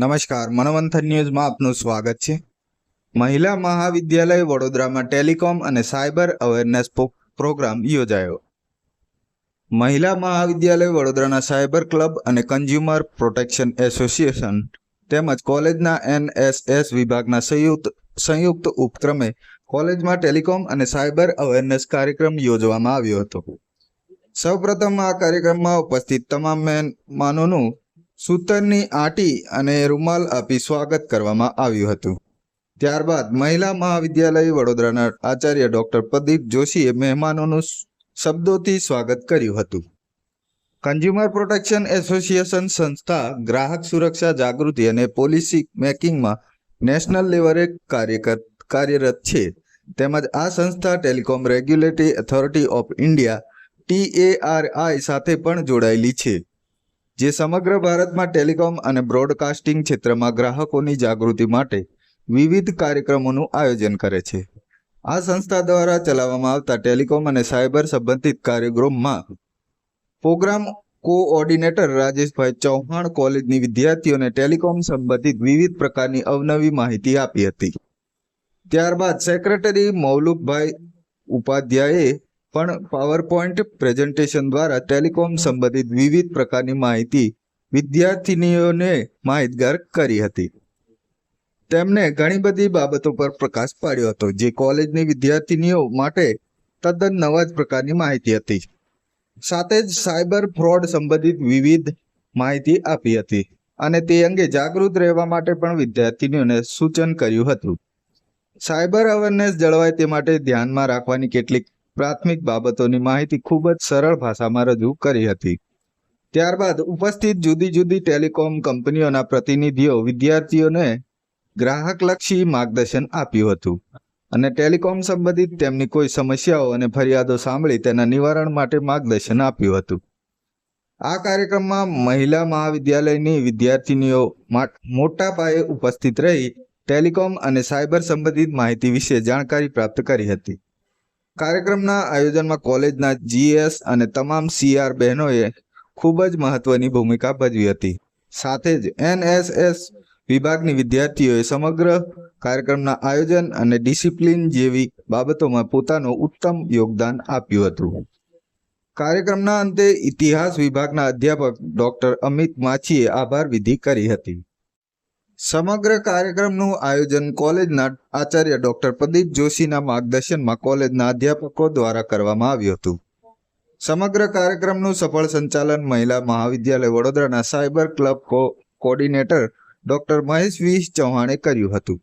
નમસ્કાર મનોમંથન ન્યૂઝમાં આપનું સ્વાગત છે. મહિલા મહાવિદ્યાલય વડોદરામાં ટેલિકોમ અને સાયબર અવેરનેસ પ્રોગ્રામ યોજાયો. મહિલા મહાવિદ્યાલય વડોદરાના સાયબર ક્લબ અને કન્ઝ્યુમર પ્રોટેક્શન એસોસિએશન તેમજ કોલેજના એનએસએસ વિભાગના સંયુક્ત સંયુક્ત ઉપક્રમે કોલેજમાં ટેલિકોમ અને સાયબર અવેરનેસ કાર્યક્રમ યોજવામાં આવ્યો હતો. સૌપ્રથમ આ કાર્યક્રમમાં ઉપસ્થિત તમામ મહેમાનોનું સૂતરની આંટી અને રૂમાલ આપી સ્વાગત કરવામાં આવ્યું હતું. ત્યારબાદ મહિલા મહાવિદ્યાલય વડોદરાના આચાર્ય ડોક્ટર પ્રદીપ જોશીએ મહેમાનોનું શબ્દોથી સ્વાગત કર્યું હતું. કન્ઝ્યુમર પ્રોટેક્શન એસોસિએશન સંસ્થા ગ્રાહક સુરક્ષા જાગૃતિ અને પોલિસી મેકિંગમાં નેશનલ લેવલે કાર્યકર, કાર્યરત છે. તેમજ આ સંસ્થા telecom regulatory authority of India T A R I સાથે પણ જોડાયેલી છે. જે સમગ્ર ભારતમાં ટેલિકોમ અને બ્રોડકાસ્ટિંગ ક્ષેત્રમાં ગ્રાહકોની જાગૃતિ માટે વિવિધ કાર્યક્રમોનું આયોજન કરે છે. આ સંસ્થા દ્વારા ચલાવવામાં આવતા ટેલિકોમ અને સાયબર સંબંધિત કાર્યક્રમમાં પ્રોગ્રામ કોઓર્ડિનેટર રાજેશભાઈ ચૌહાણ કોલેજની વિદ્યાર્થીઓને ટેલિકોમ સંબંધિત વિવિધ પ્રકારની અવનવી માહિતી આપી હતી. ત્યારબાદ સેક્રેટરી મૌલુકભાઈ ઉપાધ્યાયે પણ પાવરપોઈન્ટ પ્રેઝન્ટેશન દ્વારા ટેલિકોમ સંબંધિત વિવિધ પ્રકારની માહિતી વિદ્યાર્થીનીઓને માહિતગાર કરી હતી. તેમણે ઘણી બધી બાબતો પર પ્રકાશ પાડ્યો હતો, જે કોલેજની વિદ્યાર્થીનીઓ માટે તદ્દન નવા જ પ્રકારની માહિતી હતી. સાથે જ સાયબર ફ્રોડ સંબંધિત વિવિધ માહિતી આપી હતી અને તે અંગે જાગૃત રહેવા માટે પણ વિદ્યાર્થીનીઓને સૂચન કર્યું હતું. સાયબર અવેરનેસ જળવાય તે માટે ધ્યાનમાં રાખવાની કેટલીક પ્રાથમિક બાબતોની માહિતી ખૂબ જ સરળ ભાષામાં રજૂ કરી હતી. ત્યારબાદ ઉપસ્થિત જુદી જુદી ટેલિકોમ કંપનીઓના પ્રતિનિધિઓ, વિદ્યાર્થીઓને ગ્રાહકલક્ષી માર્ગદર્શન આપ્યું હતું અને ટેલિકોમ સંબંધિત તેમની કોઈ સમસ્યાઓ અને ફરિયાદો સાંભળી તેના નિવારણ માટે માર્ગદર્શન આપ્યું હતું. આ કાર્યક્રમમાં મહિલા મહાવિદ્યાલયની વિદ્યાર્થીનીઓ મોટા પાયે ઉપસ્થિત રહી ટેલિકોમ અને સાયબર સંબંધિત માહિતી વિશે જાણકારી પ્રાપ્ત કરી હતી. કાર્યક્રમના આયોજનમાં કોલેજના જીએસ અને તમામ સીઆર બહેનોએ ખૂબ જ મહત્વની ભૂમિકા ભજવી હતી. સાથે જ એનએસએસ વિભાગની વિદ્યાર્થીઓએ સમગ્ર કાર્યક્રમના આયોજન અને ડિસિપ્લિન જેવી બાબતોમાં પોતાનું ઉત્તમ યોગદાન આપ્યું હતું. કાર્યક્રમના અંતે ઇતિહાસ વિભાગના અધ્યાપક ડોક્ટર અમિત માછીએ આભાર વિધિ કરી હતી. સમગ્ર કાર્યક્રમનું આયોજન કોલેજના આચાર્ય ડોક્ટર પ્રદીપ જોશીના માર્ગદર્શનમાં કોલેજના અધ્યાપકો દ્વારા કરવામાં આવ્યું હતું. સમગ્ર કાર્યક્રમનું સફળ સંચાલન મહિલા મહાવિદ્યાલય વડોદરાના cyber club co coordinator doctor Mahesh V ચૌહાણે કર્યું હતું.